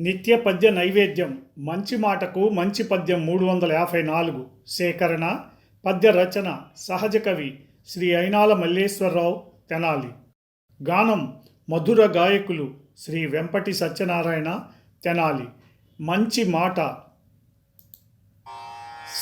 నిత్య పద్య నైవేద్యం మంచి మాటకు మంచి పద్యం మూడు వందల యాభై నాలుగు సేకరణ పద్య రచన సహజ కవి శ్రీ అయినాల మల్లేశ్వరరావు తెనాలి. గానం మధుర గాయకులు శ్రీ వెంపటి సత్యనారాయణ తెనాలి. మంచి మాట.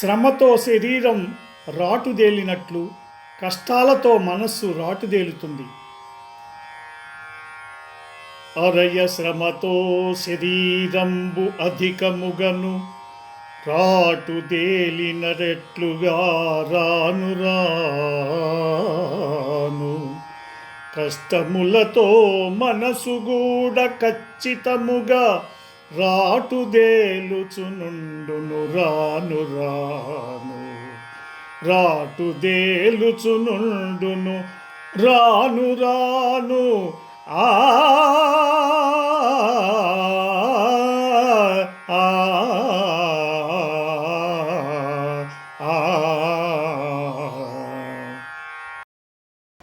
శ్రమతో శరీరం రాటుదేలినట్లు కష్టాలతో మనస్సు రాటుదేలుతుంది. అరయ శ్రమతో శరీరంబు అధికముగను రాటు రెట్లుగా రాను రాను. కష్టములతో మనసు గూడ ఖచ్చితముగా రాటుదేలుచునుండును రాను రాను. రాటుదేలుచునుండును రాను రాను. ఆ,